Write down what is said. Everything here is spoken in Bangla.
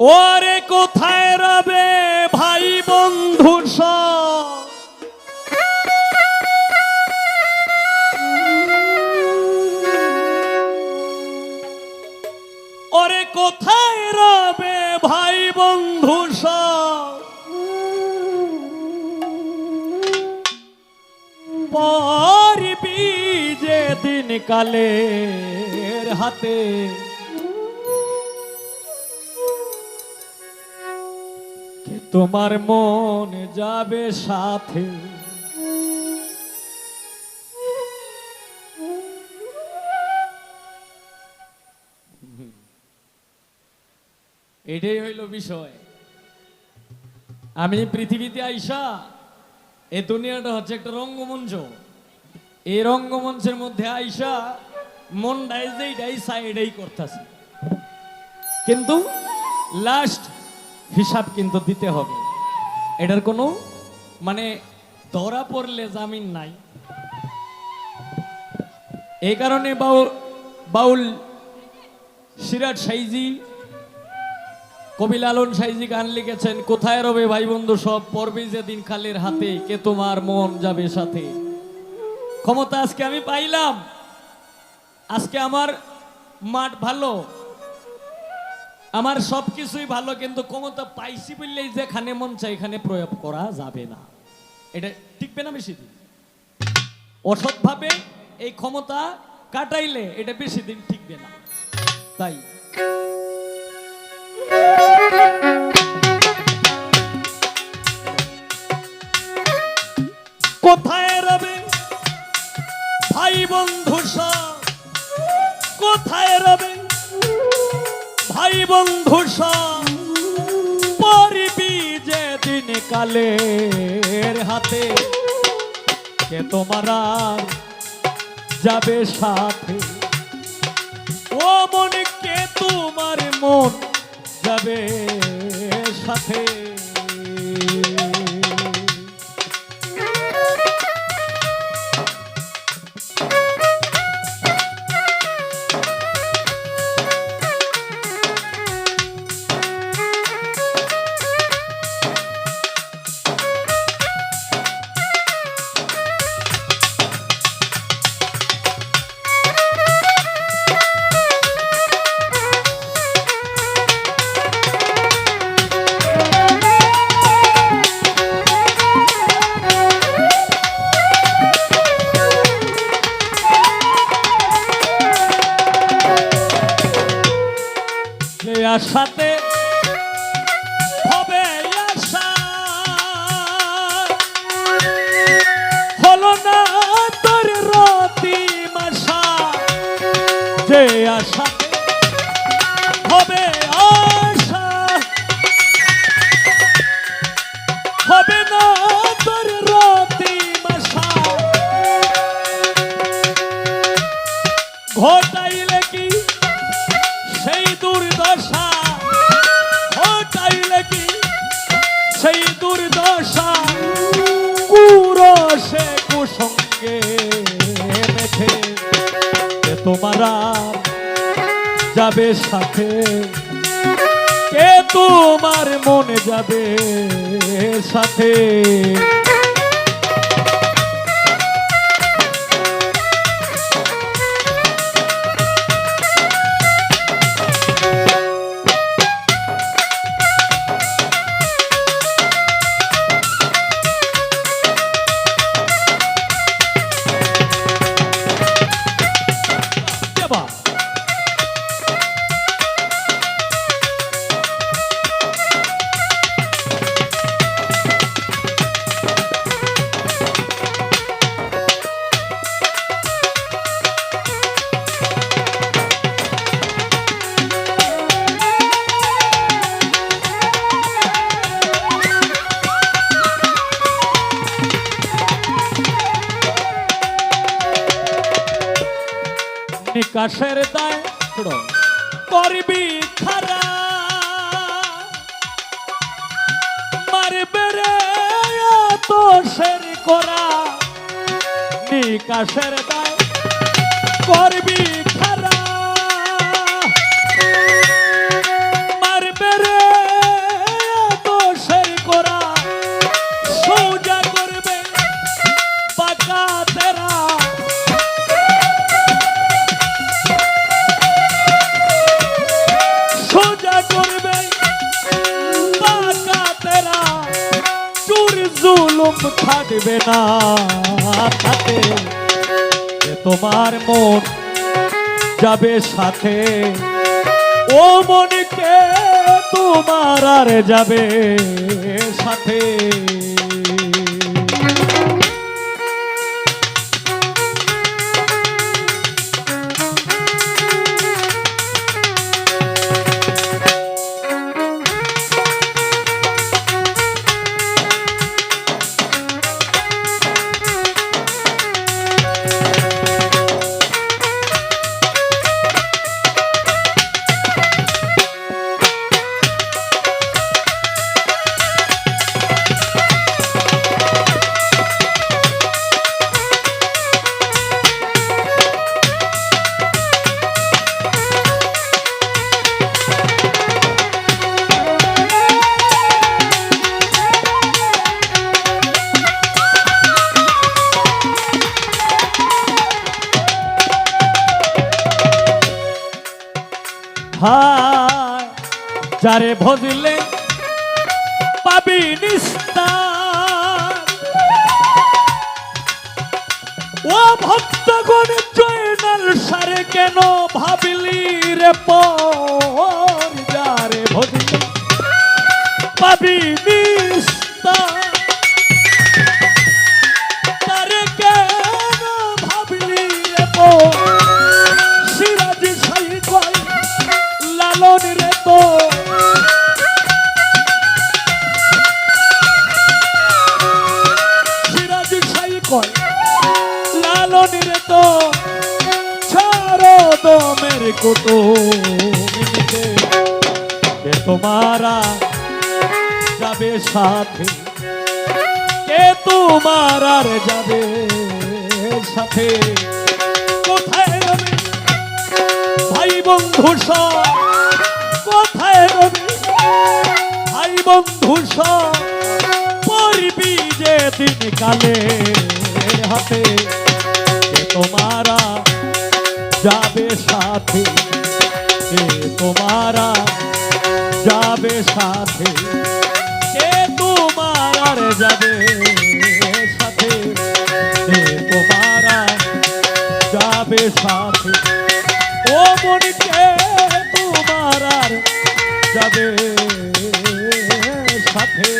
ওরে কোথায় রবে ভাই বন্ধু সব? ওরে কোথায় রবে ভাই বন্ধু সব? পারবি যে দিন কালের হাতে তোমার মন যাবে সাথে। এটাই হইল বিষয়। আমি পৃথিবীতে আইসা এই দুনিয়াটা হচ্ছে একটা রঙ্গমঞ্চ। এই রঙ্গমঞ্চের মধ্যে আইসা মন ডাইজেই ডাইসা এটাই করতেছে। কিন্তু লাস্ট হিসাব কিন্তু দিতে হবে। এটার কোনো মানে ধরা পড়লে জামিন নাই। এই কারণে বাউল বাউল সিরাজ সাইজি কবি লালন সাইজি গান লিখেছেন, কোথায় রবে ভাই বন্ধু সব? পর্বে যেদিন খালের হাতে, কে তোমার মন যাবে সাথে? ক্ষমতা আজকে আমি পাইলাম। আজকে আমার মাঠ ভালো। আমার সব কিছুই ভালো, কিন্তু ক্ষমতা পাইছি বললেই যেখানে মন চাই এখানে প্রয়োগ করা যাবে না। এটা টিকবে না বেশি দিন? অসৎভাবে এই ক্ষমতা কাটাইলে এটা বেশি দিন টিকবে না। তাই যে দিন কালের হাতে, কে তোমার যাবে সাথে? ও মন কে তোমার মন যাবে সাথে? যে আশাতে হবে আশা। হবে না তোর রতি মাসা ঘটাইলে কি সেই দুর্দশা? ঘটাইলে কি সেই দুর্দশা? কুরসে কুসঙ্গে মেখে তোমার যাবে সাথে। কে তোমার মনে যাবে সাথে? নিকাশের দায় করবি খারা। মারবে রে তো করা। নিকাশের দায় করবি থাকবে না থাকে। তোমার মন যাবে সাথে ও মনকে তোমার আর যাবে সাথে। যারে ভজিলে পাবি নিস্তার ও ভক্তগণ, জয়নাল সারে কেন ভাবিলি রে পর? যারে ভজিলে পাবি নিস্তার লালন রে তো ছাড়ো দমের কোটো কে তোমারা যাবে সাথে? কে তোমার আর যাবে সাথে? কোথায় রবি? ভাই বন্ধু কোথায় রবি? ভাই বন্ধু পড়বি যে দিন কালে হাতে। তোমারা যাবে সাথে কে তোমারা যাবে সাথে কে তোমার যাবে সাথে কে তোমারা যাবে সাথে। ও মনকে তোমার যাবে সাথে।